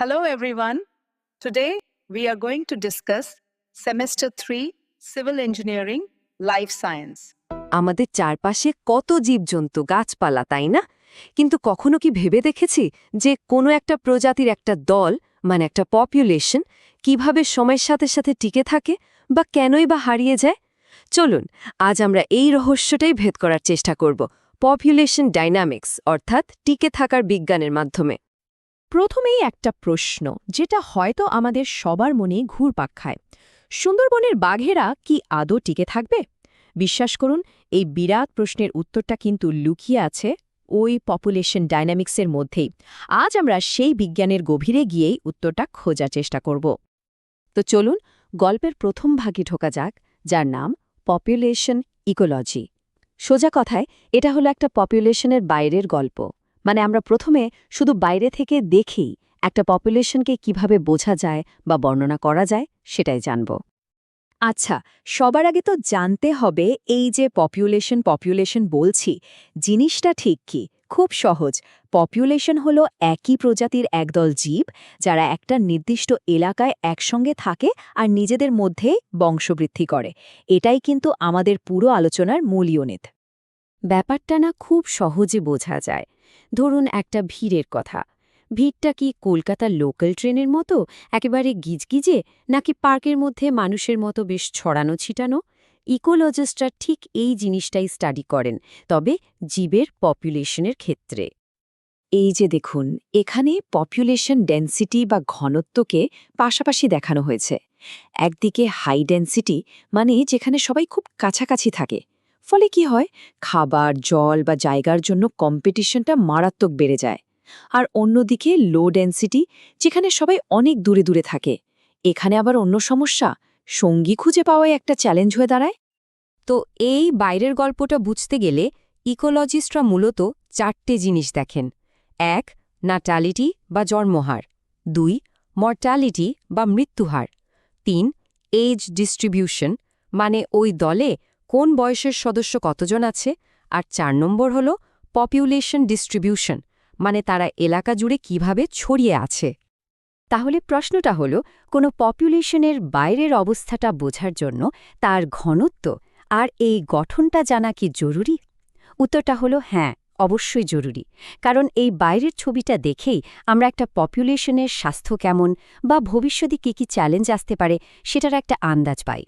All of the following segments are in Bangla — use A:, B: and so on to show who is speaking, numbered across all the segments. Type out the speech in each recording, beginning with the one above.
A: Hello, everyone. Today, we are going to discuss Semester 3 Civil Engineering Life Science.
B: আমাদের চারপাশে কত জীবজন্তু গাছপালা তাই না কিন্তু কখনো কি ভেবে দেখেছি যে কোনো একটা প্রজাতির একটা দল মানে একটা পপুলেশন কীভাবে সময়ের সাথে সাথে টিকে থাকে বা কেনই বা হারিয়ে যায় চলুন আজ আমরা এই রহস্যটাই ভেদ করার চেষ্টা করব পপুলেশন ডাইনামিক্স অর্থাৎ টিকে থাকার বিজ্ঞানের মাধ্যমে
C: প্রথমেই একটা প্রশ্ন, যেটা হয়তো আমাদের সবার মনে ঘুরপাক খায়। সুন্দরবনের বাঘেরা কি আদৌ টিকে থাকবে? বিশ্বাস করুন, এই বিরাট প্রশ্নের উত্তরটা কিন্তু লুকিয়ে আছে ওই পপুলেশন ডাইনামিক্সের মধ্যেই। আজ আমরা সেই বিজ্ঞানের গভীরে গিয়েই উত্তরটা খোঁজার চেষ্টা করব। তো চলুন, গল্পের প্রথম ভাগে ঢোকা যাক, যার নাম পপুলেশন ইকোলজি। সোজা কথায়, এটা হলো একটা পপুলেশনের বাইরের গল্প। মানে আমরা প্রথমে শুধু বাইরে থেকে দেখেই একটা পপুলেশনকে কীভাবে বোঝা যায় বা বর্ণনা করা যায়, সেটাই জানব। আচ্ছা সবার আগে তো জানতে হবে এই যে পপুলেশন পপুলেশন বলছি, জিনিসটা ঠিক কি? খুব সহজ। পপুলেশন হলো একই প্রজাতির একদল জীব যারা একটা নির্দিষ্ট এলাকায় একসঙ্গে থাকে আর নিজেদের মধ্যে বংশবৃদ্ধি করে। এটাই কিন্তু আমাদের পুরো আলোচনার মূল ইউনিট ব্যাপারটা না খুব সহজে বোঝা যায়। ধরুন একটা ভিড়ের কথা। ভিড়টা কি কলকাতার লোকাল ট্রেনের মতো, একেবারে গিজগিজে, নাকি পার্কের মধ্যে মানুষের মতো বেশ ছড়ানো ছিটানো? ইকোলজিস্টরা ঠিক এই জিনিসটাই স্টাডি করেন, তবে জীবের পপুলেশনের ক্ষেত্রে। এই যে দেখুন, এখানে পপুলেশন ডেন্সিটি বা ঘনত্বকে পাশাপাশি দেখানো হয়েছে। একদিকে হাই ডেন্সিটি মানে যেখানে সবাই খুব কাছাকাছি থাকে ফলে কি হয়? খাবার, জল বা জায়গার জন্য কম্পিটিশনটা মারাত্মক বেড়ে যায়। আর অন্যদিকে লো ডেন্সিটি যেখানে সবাই অনেক দূরে দূরে থাকে, এখানে আবার অন্য সমস্যা, সঙ্গী খুঁজে পাওয়াই একটা চ্যালেঞ্জ হয়ে দাঁড়ায়।
B: তো এই বাইরের গল্পটা বুঝতে গেলে ইকোলজিস্টরা মূলত চারটে জিনিস দেখেন। এক নাটালিটি বা জন্মহার। দুই মর্টালিটি বা মৃত্যুহার। তিন এজ ডিস্ট্রিবিউশন মানে ওই দলে কোন বয়সের সদস্য কতজন আছে? আর চার নম্বর হল পপুলেশন ডিস্ট্রিবিউশন মানে তারা এলাকা জুড়ে কীভাবে ছড়িয়ে আছে? তাহলে প্রশ্নটা হল, কোনো পপুলেশনের বাইরের অবস্থাটা বোঝার জন্য তার ঘনত্ব আর এই গঠনটা জানা কি জরুরি? উত্তরটা হলো হ্যাঁ অবশ্যই জরুরি। কারণ এই বাইরের ছবিটা দেখেই আমরা একটা পপুলেশনের স্বাস্থ্য কেমন বা ভবিষ্যতে কী কী চ্যালেঞ্জ আসতে পারে সেটার একটা আন্দাজ পাই।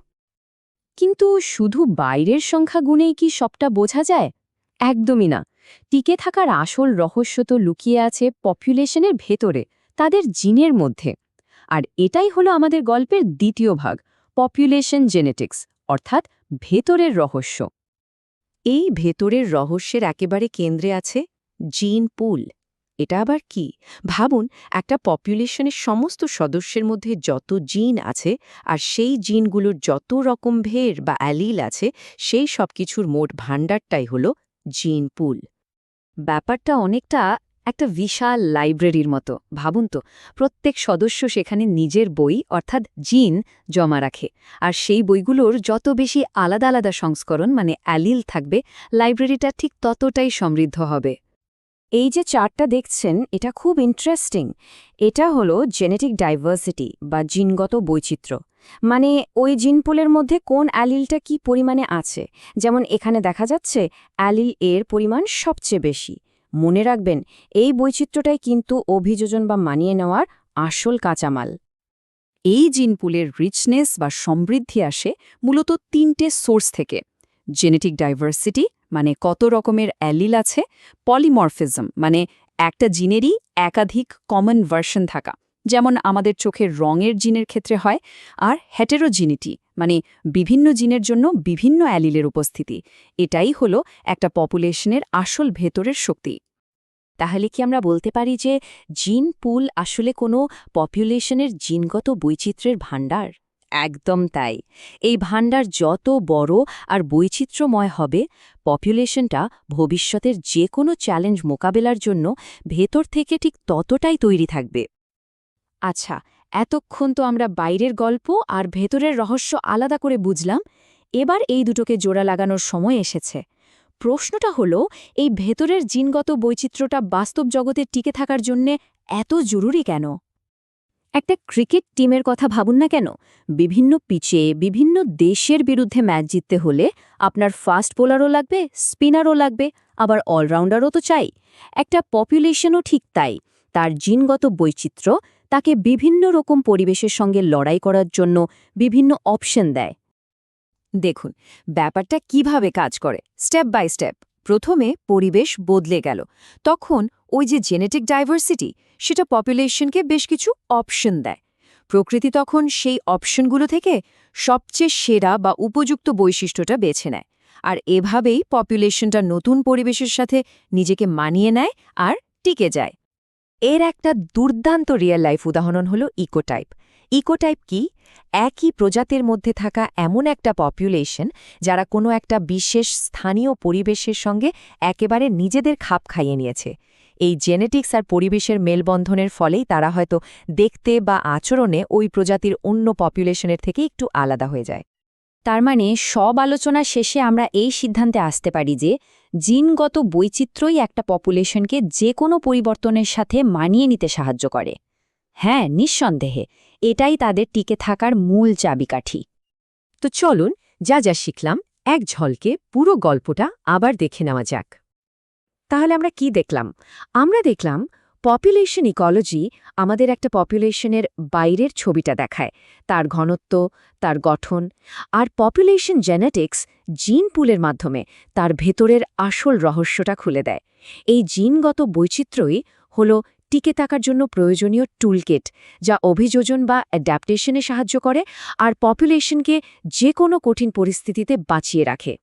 B: কিন্তু শুধু বাইরের সংখ্যা গুণেই কি সবটা বোঝা যায়? একদমই না। টিকে থাকার আসল রহস্য তো লুকিয়ে আছে পপুলেশনের ভেতরে, তাদের জিনের মধ্যে। আর এটাই হলো আমাদের গল্পের দ্বিতীয় ভাগ, পপুলেশন জেনেটিক্স, অর্থাৎ ভেতরের রহস্য। এই ভেতরের রহস্যের একেবারে কেন্দ্রে আছে জিন পুল। এটা আবার কি? ভাবুন, একটা পপুলেশনের সমস্ত সদস্যের মধ্যে যত জিন আছে আর সেই জিনগুলোর যত রকম ভের বা অ্যালিল আছে, সেই সব কিছুর মোট ভাণ্ডারটাই হল জিন পুল। ব্যাপারটা অনেকটা একটা বিশাল লাইব্রেরির মতো, ভাবুন তো। প্রত্যেক সদস্য সেখানে নিজের বই, অর্থাৎ জিন, জমা রাখে। আর সেই বইগুলোর যত বেশি আলাদা আলাদা সংস্করণ মানে অ্যালিল থাকবে, লাইব্রেরিটা ঠিক ততটাই সমৃদ্ধ হবে। এই যে চার্টটা দেখছেন, এটা খুব ইন্টারেস্টিং এটা হলো জেনেটিক ডাইভার্সিটি বা জিনগত বৈচিত্র্য। মানে ওই জিনপুলের মধ্যে কোন অ্যালিলটা কি পরিমাণে আছে? যেমন এখানে দেখা যাচ্ছে, অ্যালিল এর পরিমাণ সবচেয়ে বেশি। মনে রাখবেন, এই বৈচিত্র্যটাই কিন্তু অভিযোজন বা মানিয়ে নেওয়ার আসল কাঁচামাল। এই জিনপুলের রিচনেস বা সমৃদ্ধি আসে মূলত তিনটে সোর্স থেকে জেনেটিক ডাইভার্সিটি মানে কত রকমের অ্যালিল আছে? পলিমরফিজম মানে একটা জিনেরই একাধিক কমন ভার্সন থাকা। যেমন আমাদের চোখের রঙের জিনের ক্ষেত্রে হয়, আর হেটেরোজিনিটি মানে বিভিন্ন জিনের জন্য বিভিন্ন অ্যালিলের উপস্থিতি। এটাই হলো একটা পপুলেশনের আসল ভেতরের শক্তি। তাহলে কি আমরা বলতে পারি যে জিন পুল আসলে কোনো পপুলেশনের জিনগত বৈচিত্র্যের ভাণ্ডার? একদম তাই। এই ভাণ্ডার যত বড় আর বৈচিত্র্যময় হবে, পপুলেশনটা ভবিষ্যতের যে কোনো চ্যালেঞ্জ মোকাবেলার জন্য ভেতর থেকে ঠিক ততটাই তৈরি থাকবে। আচ্ছা এতক্ষণ তো আমরা বাইরের গল্প আর ভেতরের রহস্য আলাদা করে বুঝলাম, এবার এই দুটোকে জোড়া লাগানোর সময় এসেছে। প্রশ্নটা হলো, এই ভেতরের জিনগত বৈচিত্র্যটা বাস্তব জগতে টিকে থাকার জন্যে এত জরুরি কেন? একটা ক্রিকেট টিমের কথা ভাবুন না কেন? বিভিন্ন পিচে, বিভিন্ন দেশের বিরুদ্ধে ম্যাচ জিততে হলে আপনার ফাস্ট বোলারও লাগবে, স্পিনারও লাগবে, আবার অলরাউন্ডারও তো চাই। একটা পপুলেশনও ঠিক তাই। তার জিনগত বৈচিত্র্য তাকে বিভিন্ন রকম পরিবেশের সঙ্গে লড়াই করার জন্য বিভিন্ন অপশন দেয়। দেখুন, ব্যাপারটা কীভাবে কাজ করে। Step by step. প্রথমে পরিবেশ বদলে গেল। তখন ওই যে জেনেটিক ডাইভার্সিটি সেটা পপুলেশনকে বেশ কিছু অপশন দেয়। প্রকৃতি তখন সেই অপশনগুলো থেকে সবচেয়ে সেরা বা উপযুক্ত বৈশিষ্ট্যটা বেছে নেয়। আর এভাবেই পপুলেশনটা নতুন পরিবেশের সাথে নিজেকে মানিয়ে নেয় আর টিকে যায়। এর একটা দুর্দান্ত রিয়েল লাইফ উদাহরণ হল ইকোটাইপ ইকোটাইপ কি? একই প্রজাতির মধ্যে থাকা এমন একটা পপুলেশন যারা কোনো একটা বিশেষ স্থানীয় পরিবেশের সঙ্গে একেবারে নিজেদের খাপ খাইয়ে নিয়েছে। এই জেনেটিক্স আর পরিবেশের মেলবন্ধনের ফলেই তারা হয়তো দেখতে বা আচরণে ওই প্রজাতির অন্য পপুলেশনের থেকে একটু আলাদা হয়ে যায়। তার মানে সব আলোচনা শেষে আমরা এই সিদ্ধান্তে আসতে পারি যে, জিনগত বৈচিত্র্যই একটা পপুলেশনকে যে কোনো পরিবর্তনের সাথে মানিয়ে নিতে সাহায্য করে। হ্যাঁ নিঃসন্দেহে, এটাই তাদের টিকে থাকার মূল চাবিকাঠি।
C: তো চলুন, যা যা শিখলাম, এক ঝলকে পুরো গল্পটা আবার দেখে নেওয়া যাক। তাহলে আমরা কি দেখলাম? আমরা দেখলাম পপুলেশন ইকোলজি আমাদের একটা পপুলেশনের বাইরের ছবিটা দেখায়। তার ঘনত্ব, তার গঠন আর পপুলেশন জেনেটিক্স জিন পুলের মাধ্যমে তার ভেতরের আসল রহস্যটা খুলে দেয়। এই জিনগত বৈচিত্র্যই হল টিকে থাকার জন্য প্রয়োজনীয় টুলকেট যা অভিযোজন বা অ্যাডাপ্টেশনে সাহায্য করে আর পপুলেশনকে যে কোনো কঠিন পরিস্থিতিতে বাঁচিয়ে রাখে।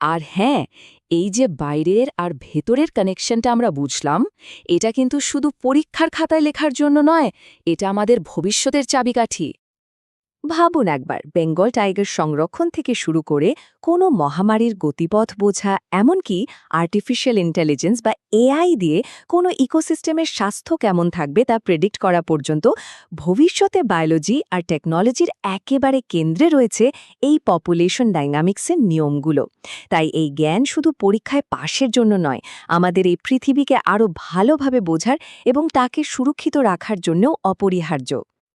B: আর হ্যাঁ এই যে বাইরের আর ভেতরের কানেকশনটা আমরা বুঝলাম, এটা কিন্তু শুধু পরীক্ষার খাতায় লেখার জন্য নয়, এটা আমাদের ভবিষ্যতের চাবিকাঠি। ভাবুন একবার, বেঙ্গল টাইগার সংরক্ষণ থেকে শুরু করে কোনো মহামারীর গতিপথ বোঝা, এমনকি আর্টিফিশিয়াল ইন্টেলিজেন্স বা এআই দিয়ে কোনো ইকোসিস্টেমের স্বাস্থ্য কেমন থাকবে তা প্রেডিক্ট করা পর্যন্ত ভবিষ্যতে বায়োলজি আর টেকনোলজির একেবারে কেন্দ্রে রয়েছে এই পপুলেশন ডাইনামিক্সের নিয়মগুলো। তাই এই জ্ঞান শুধু পরীক্ষায় পাশের জন্য নয়, আমাদের এই পৃথিবীকে আরও ভালোভাবে বোঝার এবং তাকে সুরক্ষিত রাখার জন্যও অপরিহার্য।